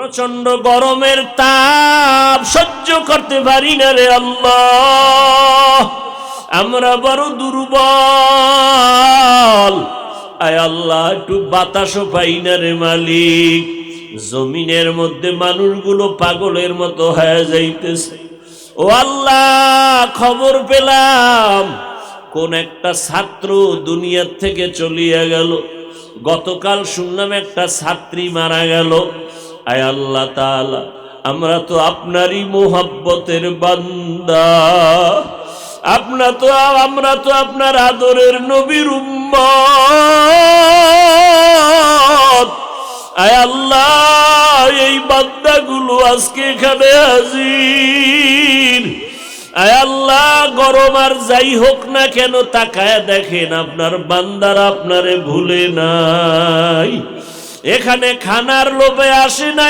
প্রচণ্ড গরমের তাপ সহ্য করতে পারি না রে আমরা বড় দুর্বল। আয় আল্লাহ, একটু বাতাসও পাই না রে মালিক। জমিনের মধ্যে মানুষগুলো পাগলের মতো হয়ে যাইতেছে। ও আল্লাহ, খবর পেলাম। কোন একটা ছাত্র দুনিয়ার থেকে চলিয়া গেল। গতকাল শুনলাম একটা ছাত্রী মারা গেল। আয় আল্লাহ তাআলা, আমরা তো আপনারই মোহাব্বতের বান্দা। আপনা তো, আমরা তো আপনার আদরের নবীর উম্মত। আয় আল্লাহ, এই বান্দাগুলো আজকে এখানে হাজির। আয় আল্লাহ, গরম আর যাই হোক না কেন তাকায় দেখেন, আপনার বান্দার আপনারে ভুলে নাই। এখানে খানার লোভে আসে নাই